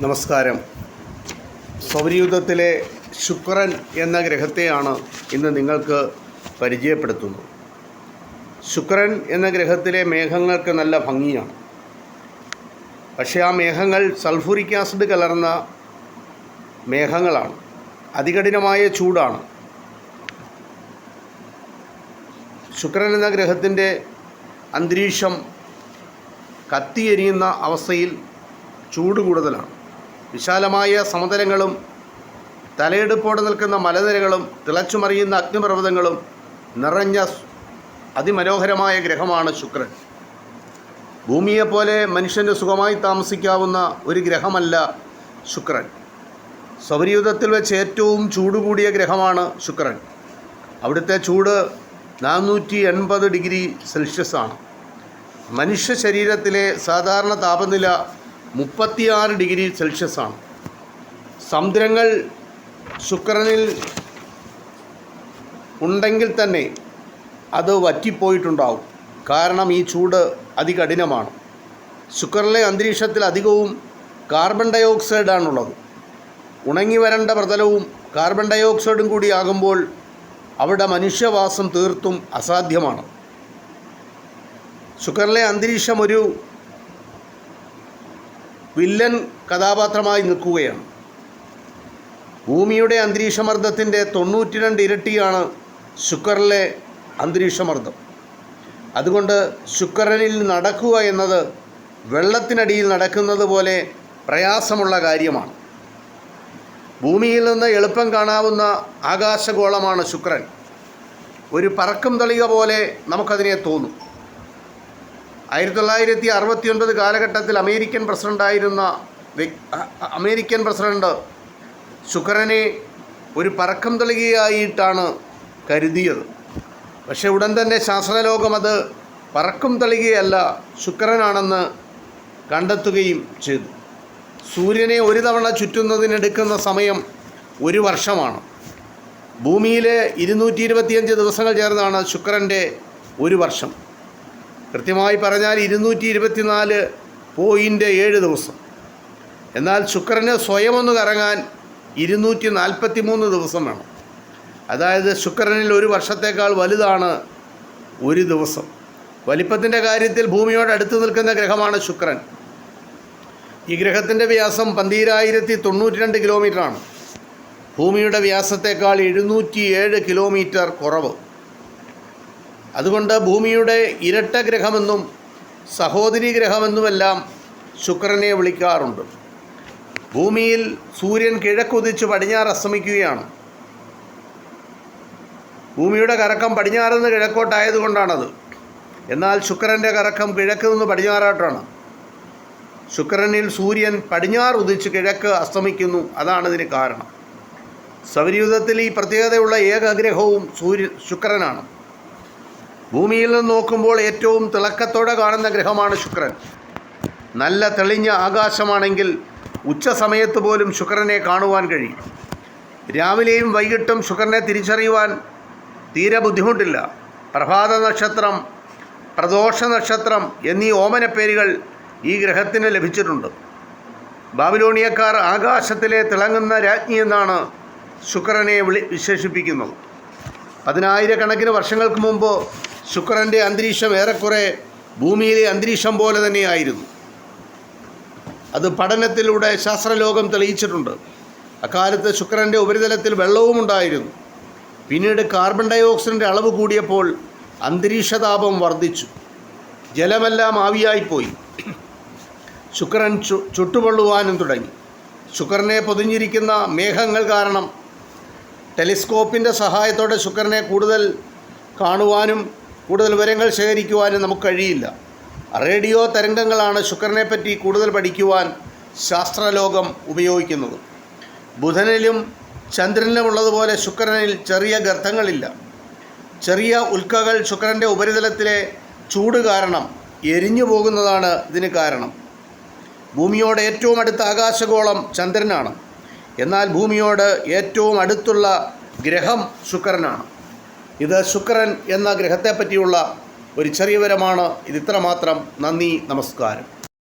നമസ്കാരം. സൗരയൂഥത്തിലെ ശുക്രൻ എന്ന ഗ്രഹത്തെയാണ് ഇന്ന് നിങ്ങൾക്ക് പരിചയപ്പെടുത്തുന്നത്. ശുക്രൻ എന്ന ഗ്രഹത്തിലെ മേഘങ്ങൾക്ക് നല്ല ഭംഗിയാണ്. പക്ഷേ ആ മേഘങ്ങൾ സൾഫൂരിക് ആസിഡ് കലർന്ന മേഘങ്ങളാണ്. അതികഠിനമായ ചൂടാണ്. ശുക്രൻ എന്ന ഗ്രഹത്തിന്റെ അന്തരീക്ഷം കത്തിയെരിയുന്ന അവസ്ഥയിൽ ചൂട് കൂടുതലാണ്. വിശാലമായ സമതലങ്ങളും തലയെടുപ്പോടെ നിൽക്കുന്ന മലനിരകളും തിളച്ചുമറിയുന്ന അഗ്നിപർവതങ്ങളും നിറഞ്ഞ അതിമനോഹരമായ ഗ്രഹമാണ് ശുക്രൻ. ഭൂമിയെപ്പോലെ മനുഷ്യന് സുഖമായി താമസിക്കാവുന്ന ഒരു ഗ്രഹമല്ല ശുക്രൻ. സൗരയുധത്തിൽ വെച്ച് ഏറ്റവും ചൂട് കൂടിയ ഗ്രഹമാണ് ശുക്രൻ. അവിടുത്തെ ചൂട് നാനൂറ്റി എൺപത് ഡിഗ്രി സെൽഷ്യസാണ്. മനുഷ്യ ശരീരത്തിലെ സാധാരണ താപനില മുപ്പത്തിയാറ് ഡിഗ്രി സെൽഷ്യസ് ആണ്. സമുദ്രങ്ങൾ ശുക്രനിൽ ഉണ്ടെങ്കിൽ തന്നെ അത് വറ്റിപ്പോയിട്ടുണ്ടാവും. കാരണം ഈ ചൂട് അതികഠിനമാണ്. ശുക്രനിലെ അന്തരീക്ഷത്തിൽ അധികവും കാർബൺ ഡൈ ഓക്സൈഡാണുള്ളത് ഉണങ്ങി വരേണ്ട പ്രതലവും കാർബൺ ഡൈ ഓക്സൈഡും കൂടി ആകുമ്പോൾ അവിടെ മനുഷ്യവാസം തീർത്തും അസാധ്യമാണ്. ശുക്രനിലെ അന്തരീക്ഷം ഒരു വില്ലൻ കഥാപാത്രമായി നിൽക്കുകയാണ്. ഭൂമിയുടെ അന്തരീക്ഷമർദ്ദത്തിന്റെ തൊണ്ണൂറ്റി രണ്ട് ഇരട്ടിയാണ് ശുക്രനിലെ അന്തരീക്ഷമർദ്ദം. അതുകൊണ്ട് ശുക്രനിൽ നടക്കുക എന്നത് വെള്ളത്തിനടിയിൽ നടക്കുന്നത് പോലെ പ്രയാസമുള്ള കാര്യമാണ്. ഭൂമിയിൽ നിന്ന് എളുപ്പം കാണാവുന്ന ആകാശഗോളമാണ് ശുക്രൻ. ഒരു പറക്കും തളിക പോലെ നമുക്കതിനെ തോന്നും. ആയിരത്തി തൊള്ളായിരത്തി അറുപത്തി ഒൻപത് കാലഘട്ടത്തിൽ അമേരിക്കൻ പ്രസിഡന്റായിരുന്ന അമേരിക്കൻ പ്രസിഡന്റ് ശുക്രനെ ഒരു പറക്കം തളികയായിട്ടാണ് കരുതിയത്. പക്ഷേ ഉടൻ തന്നെ ശാസ്ത്രലോകം അത് പറക്കും തളികയല്ല ശുക്രനാണെന്ന് കണ്ടെത്തുകയും ചെയ്തു. സൂര്യനെ ഒരു തവണ ചുറ്റുന്നതിനെടുക്കുന്ന സമയം ഒരു വർഷമാണ്. ഭൂമിയിലെ ഇരുന്നൂറ്റി ഇരുപത്തിയഞ്ച് ദിവസങ്ങൾ ചേർന്നാണ് ശുക്രന്റെ ഒരു വർഷം. കൃത്യമായി പറഞ്ഞാൽ ഇരുന്നൂറ്റി ഇരുപത്തിനാല് പോയിന്റ് ഏഴ് ദിവസം. എന്നാൽ ശുക്രന് സ്വയം ഒന്ന് കറങ്ങാൻ ഇരുന്നൂറ്റി നാൽപ്പത്തി മൂന്ന് ദിവസം വേണം. അതായത് ശുക്രനിൽ ഒരു വർഷത്തേക്കാൾ വലുതാണ് ഒരു ദിവസം. വലിപ്പത്തിന്റെ കാര്യത്തിൽ ഭൂമിയോട് അടുത്ത് നിൽക്കുന്ന ഗ്രഹമാണ് ശുക്രൻ. ഈ ഗ്രഹത്തിന്റെ വ്യാസം പന്തീരായിരത്തി തൊണ്ണൂറ്റി രണ്ട് കിലോമീറ്ററാണ് ഭൂമിയുടെ വ്യാസത്തേക്കാൾ എഴുന്നൂറ്റി ഏഴ് കിലോമീറ്റർ കുറവ്. അതുകൊണ്ട് ഭൂമിയുടെ ഇരട്ട ഗ്രഹമെന്നും സഹോദരി ഗ്രഹമെന്നുമെല്ലാം ശുക്രനെ വിളിക്കാറുണ്ട്. ഭൂമിയിൽ സൂര്യൻ കിഴക്കുതിച്ച് പടിഞ്ഞാറ് അസ്തമിക്കുകയാണ്. ഭൂമിയുടെ കറക്കം പടിഞ്ഞാറ് നിന്ന് കിഴക്കോട്ടായതുകൊണ്ടാണത്. എന്നാൽ ശുക്രന്റെ കറക്കം കിഴക്ക് നിന്ന് പടിഞ്ഞാറായിട്ടാണ്. ശുക്രനിൽ സൂര്യൻ പടിഞ്ഞാറ് ഉദിച്ച് കിഴക്ക് അസ്തമിക്കുന്നു. അതാണ് ഇതിന് കാരണം. സൗരയൂഥത്തിൽ ഈ പ്രത്യേകതയുള്ള ഏകഗ്രഹവും സൂര്യ ശുക്രനാണ്. ഭൂമിയിൽ നിന്ന് നോക്കുമ്പോൾ ഏറ്റവും തിളക്കത്തോടെ കാണുന്ന ഗ്രഹമാണ് ശുക്രൻ. നല്ല തെളിഞ്ഞ ആകാശമാണെങ്കിൽ ഉച്ച സമയത്ത് പോലും ശുക്രനെ കാണുവാൻ കഴിയും. രാവിലെയും വൈകിട്ടും ശുക്രനെ തിരിച്ചറിയുവാൻ തീരെ ബുദ്ധിമുട്ടില്ല. പ്രഭാത നക്ഷത്രം പ്രദോഷ നക്ഷത്രം എന്നീ ഓമനപ്പേരുകൾ പേരുകൾ ഈ ഗ്രഹത്തിന് ലഭിച്ചിട്ടുണ്ട്. ബാബിലോണിയക്കാർ ആകാശത്തിലെ തിളങ്ങുന്ന രാജ്ഞി എന്നാണ് ശുക്രനെ വിളി വിശേഷിപ്പിക്കുന്നത്. പതിനായിരക്കണക്കിന് വർഷങ്ങൾക്ക് മുമ്പ് ശുക്രന്റെ അന്തരീക്ഷം ഏറെക്കുറെ ഭൂമിയിലെ അന്തരീക്ഷം പോലെ തന്നെയായിരുന്നു. അത് പഠനത്തിലൂടെ ശാസ്ത്രലോകം തെളിയിച്ചിട്ടുണ്ട്. അക്കാലത്ത് ശുക്രന്റെ ഉപരിതലത്തിൽ വെള്ളവും ഉണ്ടായിരുന്നു. പിന്നീട് കാർബൺ ഡൈ ഓക്സൈഡിന്റെ അളവ് കൂടിയപ്പോൾ അന്തരീക്ഷതാപം വർദ്ധിച്ചു. ജലമെല്ലാം ആവിയായിപ്പോയി. ശുക്രൻ ചു ചുട്ടുപൊള്ളുവാനും തുടങ്ങി. ശുക്രനെ പൊതിഞ്ഞിരിക്കുന്ന മേഘങ്ങൾ കാരണം ടെലിസ്കോപ്പിന്റെ സഹായത്തോടെ ശുക്രനെ കൂടുതൽ കാണുവാനും കൂടുതൽ വിവരങ്ങൾ ശേഖരിക്കുവാനും നമുക്ക് കഴിയില്ല. റേഡിയോ തരംഗങ്ങളാണ് ശുക്രനെപ്പറ്റി കൂടുതൽ പഠിക്കുവാൻ ശാസ്ത്രലോകം ഉപയോഗിക്കുന്നത്. ബുധനിലും ചന്ദ്രനിലും ഉള്ളതുപോലെ ശുക്രനിൽ ചെറിയ ഗർത്തങ്ങളില്ല. ചെറിയ ഉൽക്കകൾ ശുക്രന്റെ ഉപരിതലത്തിലെ ചൂട് കാരണം എരിഞ്ഞു പോകുന്നതാണ് ഇതിന് കാരണം. ഭൂമിയോട് ഏറ്റവും അടുത്ത ആകാശഗോളം ചന്ദ്രനാണ്. എന്നാൽ ഭൂമിയോട് ഏറ്റവും അടുത്തുള്ള ഗ്രഹം ശുക്രനാണ്. ഇത് ശുക്രൻ എന്ന ഗ്രഹത്തെപ്പറ്റിയുള്ള ഒരു ചെറിയ വിവരമാണ്. ഇത് ഇത്രമാത്രം. നന്ദി നമസ്കാരം.